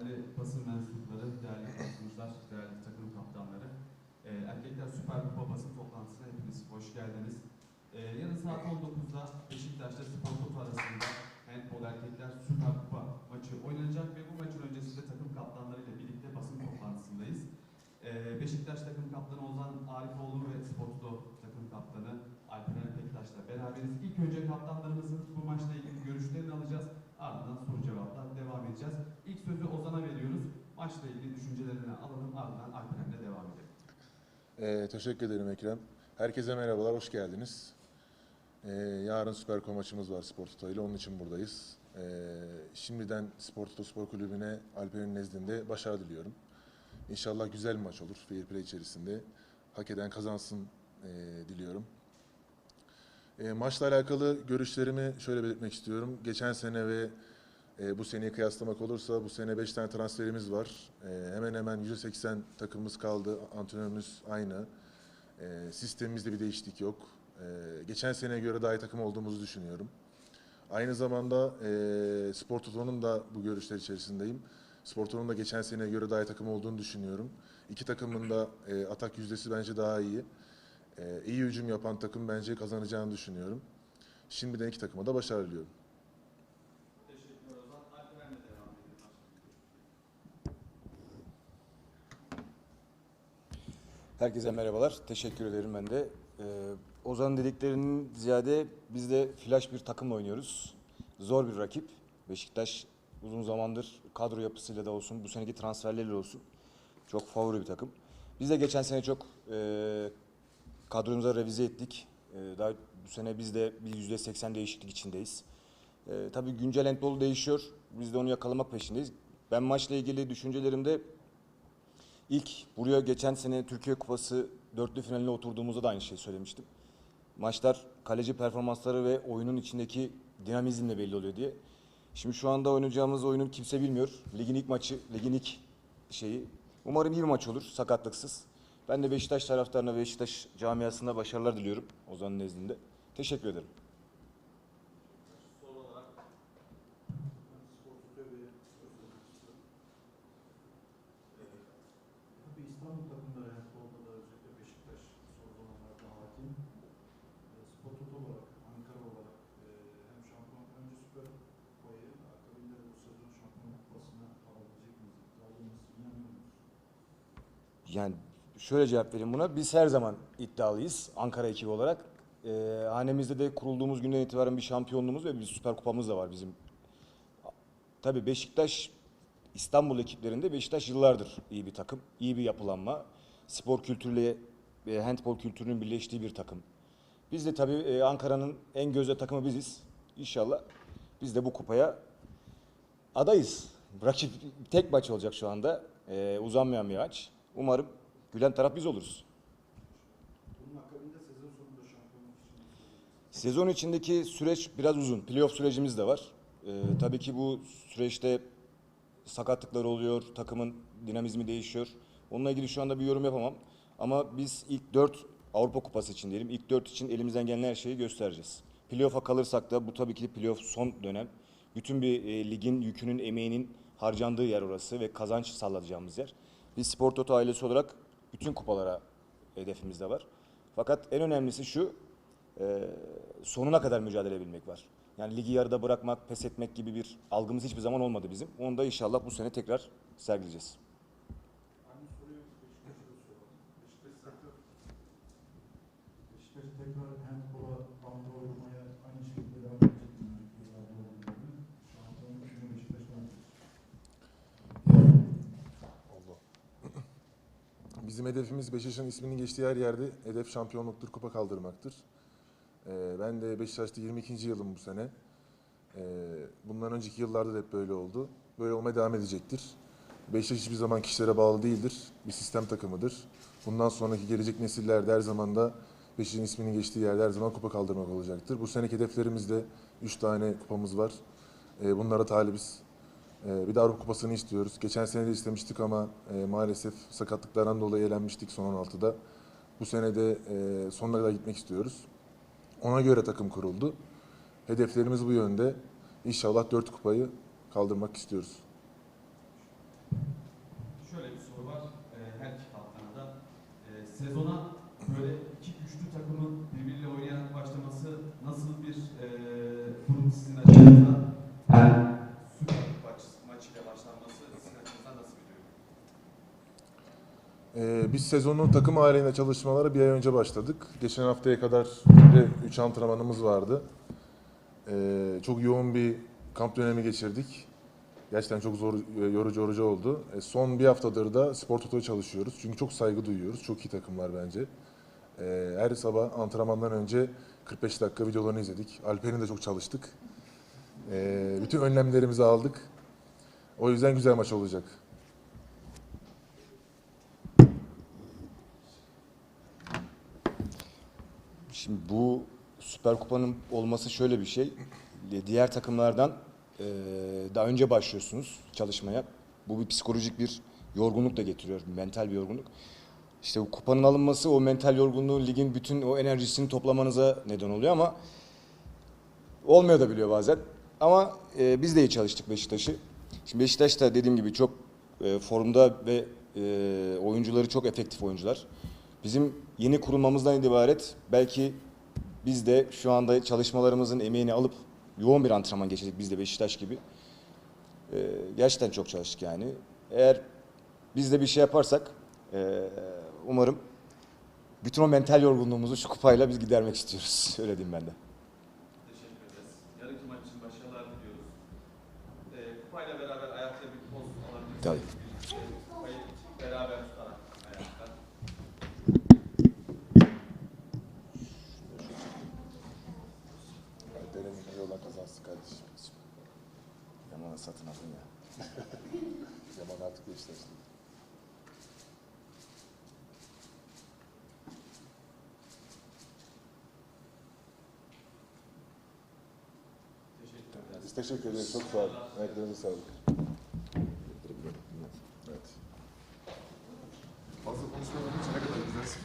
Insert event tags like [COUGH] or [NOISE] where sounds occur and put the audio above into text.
değerli basın mensupları, değerli basıncular, değerli takım kaptanları. Ee, Erkekler Süper Kupa basın toplantısına hepiniz hoş geldiniz. Ee, yarın saat 19'da Beşiktaş'ta Spor Topu arasında Handball Erkekler Süper Kupa maçı oynanacak ve bu maçın öncesinde takım kaptanlarıyla birlikte basın toplantısındayız. Ee, Beşiktaş takım kaptanı Ozan Arifoğlu ve Sportlo takım kaptanı Alperen Bektaş'la beraberiz. İlk önce kaptanlarımızın bu maçla ilgili görüşlerini alacağız. Ardından soru cevaplar devam edeceğiz. İlk sözü Ozan'a veriyoruz. Maçla ilgili düşüncelerini alalım. Ardından Alperen'le devam edelim. Ee, teşekkür ederim Ekrem. Herkese merhabalar, hoş geldiniz. Ee, yarın Süper Kupa maçımız var Spor ile, onun için buradayız. Ee, şimdiden Spor Spor Kulübü'ne Alper'in nezdinde başarı diliyorum. İnşallah güzel bir maç olur, fair play içerisinde. Hak eden kazansın ee, diliyorum. Ee, maçla alakalı görüşlerimi şöyle belirtmek istiyorum. Geçen sene ve e, bu seneyi kıyaslamak olursa bu sene 5 tane transferimiz var. E, hemen hemen %80 takımımız kaldı. Antrenörümüz aynı. E, sistemimizde bir değişiklik yok. E, geçen seneye göre daha iyi takım olduğumuzu düşünüyorum. Aynı zamanda e, Spor Toto'nun da bu görüşler içerisindeyim. Spor Toto'nun da geçen seneye göre daha iyi takım olduğunu düşünüyorum. İki takımın da e, atak yüzdesi bence daha iyi. E, iyi hücum yapan takım bence kazanacağını düşünüyorum. Şimdiden iki takıma da başarı diliyorum. Herkese merhabalar. Teşekkür ederim ben de. Ee, Ozan dediklerinin ziyade biz de flash bir takımla oynuyoruz. Zor bir rakip. Beşiktaş uzun zamandır kadro yapısıyla da olsun, bu seneki transferlerle olsun çok favori bir takım. Biz de geçen sene çok e, kadromuza revize ettik. E, daha bu sene biz de bir yüzde seksen değişiklik içindeyiz. E, tabii güncel handball değişiyor. Biz de onu yakalamak peşindeyiz. Ben maçla ilgili düşüncelerimde İlk buraya geçen sene Türkiye Kupası dörtlü finaline oturduğumuzda da aynı şeyi söylemiştim. Maçlar kaleci performansları ve oyunun içindeki dinamizmle belli oluyor diye. Şimdi şu anda oynayacağımız oyunu kimse bilmiyor. Ligin ilk maçı, ligin ilk şeyi. Umarım iyi bir maç olur, sakatlıksız. Ben de Beşiktaş taraftarına ve Beşiktaş camiasına başarılar diliyorum Ozan'ın nezdinde. Teşekkür ederim. E, e? İnanıyor musunuz? Yani şöyle cevap vereyim buna. Biz her zaman iddialıyız Ankara ekibi olarak. Ee, hanemizde de kurulduğumuz günden itibaren bir şampiyonluğumuz ve bir süper kupamız da var bizim. Tabii Beşiktaş İstanbul ekiplerinde Beşiktaş yıllardır iyi bir takım, iyi bir yapılanma. Spor kültürüyle ve handbol kültürünün birleştiği bir takım. Biz de tabii e, Ankara'nın en gözde takımı biziz. İnşallah biz de bu kupaya adayız. Rakip tek maç olacak şu anda. Ee, uzanmayan bir maç. Umarım gülen taraf biz oluruz. Bunun akabinde sezon sonunda şampiyonluk için? Sezon içindeki süreç biraz uzun. Playoff sürecimiz de var. Ee, tabii ki bu süreçte sakatlıklar oluyor, takımın dinamizmi değişiyor. Onunla ilgili şu anda bir yorum yapamam. Ama biz ilk 4 Avrupa Kupası için diyelim, ilk 4 için elimizden gelen her şeyi göstereceğiz. Playoff'a kalırsak da bu tabii ki playoff son dönem. Bütün bir e, ligin yükünün, emeğinin harcandığı yer orası ve kazanç sağlayacağımız yer. Biz Spor Toto ailesi olarak bütün kupalara hedefimiz de var. Fakat en önemlisi şu, e, sonuna kadar mücadele edebilmek var. Yani ligi yarıda bırakmak, pes etmek gibi bir algımız hiçbir zaman olmadı bizim. Onu da inşallah bu sene tekrar sergileyeceğiz. Aynı soruyu Beşiktaş'a da soralım. Beşiktaş tekrar Beşiktaş tekrar handbola bandı oynamaya aynı şekilde devam edecek mi? Yıllarda olduğu gibi. Şampiyonluk için Beşiktaş var. Allah. Bizim hedefimiz Beşiktaş'ın isminin geçtiği her yerde hedef şampiyonluktur, kupa kaldırmaktır. Ee, ben de Beşiktaş'ta 22. yılım bu sene. Ee, bundan önceki yıllarda da hep böyle oldu. Böyle olmaya devam edecektir. Beşiktaş hiçbir zaman kişilere bağlı değildir. Bir sistem takımıdır. Bundan sonraki gelecek nesiller de her zaman da Beşiktaş'ın isminin geçtiği yerde her zaman kupa kaldırmak olacaktır. Bu seneki hedeflerimizde 3 tane kupamız var. Ee, bunlara talibiz. Ee, bir de Avrupa Kupası'nı istiyoruz. Geçen sene de istemiştik ama e, maalesef sakatlıklardan dolayı elenmiştik son 16'da. Bu sene de e, sonuna kadar gitmek istiyoruz. Ona göre takım kuruldu. Hedeflerimiz bu yönde. İnşallah 4 kupayı kaldırmak istiyoruz. Şöyle bir soru var. Ee, Her iki kaptana da ee, sezona Ee, biz sezonun takım halinde çalışmalara bir ay önce başladık. Geçen haftaya kadar günde 3 antrenmanımız vardı. Ee, çok yoğun bir kamp dönemi geçirdik. Gerçekten çok zor, e, yorucu yorucu oldu. E, son bir haftadır da spor tutuyor çalışıyoruz. Çünkü çok saygı duyuyoruz. Çok iyi takımlar bence. E, her sabah antrenmandan önce 45 dakika videolarını izledik. Alper'in de çok çalıştık. E, bütün önlemlerimizi aldık. O yüzden güzel maç olacak. Şimdi bu Süper Kupa'nın olması şöyle bir şey. Diğer takımlardan e, daha önce başlıyorsunuz çalışmaya. Bu bir psikolojik bir yorgunluk da getiriyor, mental bir yorgunluk. İşte bu kupanın alınması o mental yorgunluğu ligin bütün o enerjisini toplamanıza neden oluyor ama olmuyor da biliyor bazen. Ama e, biz de iyi çalıştık Beşiktaş'ı. Şimdi Beşiktaş da dediğim gibi çok e, formda ve e, oyuncuları çok efektif oyuncular. Bizim yeni kurulmamızdan ibaret belki biz de şu anda çalışmalarımızın emeğini alıp yoğun bir antrenman geçirdik biz de Beşiktaş gibi. E, gerçekten çok çalıştık yani. Eğer biz de bir şey yaparsak e, umarım bütün o mental yorgunluğumuzu şu kupayla biz gidermek istiyoruz. [LAUGHS] Öyle diyeyim ben de. Teşekkür ederiz. Yarınki maç için başarılar diliyoruz. E, kupayla beraber ayakta bir poz alabilirsiniz. Tabii. Kupayı beraber tutarak ayakta. Alper'in yola kazansın kardeşim. Yaman'ı satın alın ya. [LAUGHS] Zaman artık Beşiktaş'ta. Teşekkür ederim. Çok sağ olun. Emeklerinize sağlık. Evet. Fazla konuşmadığım için ne kadar güzelsin.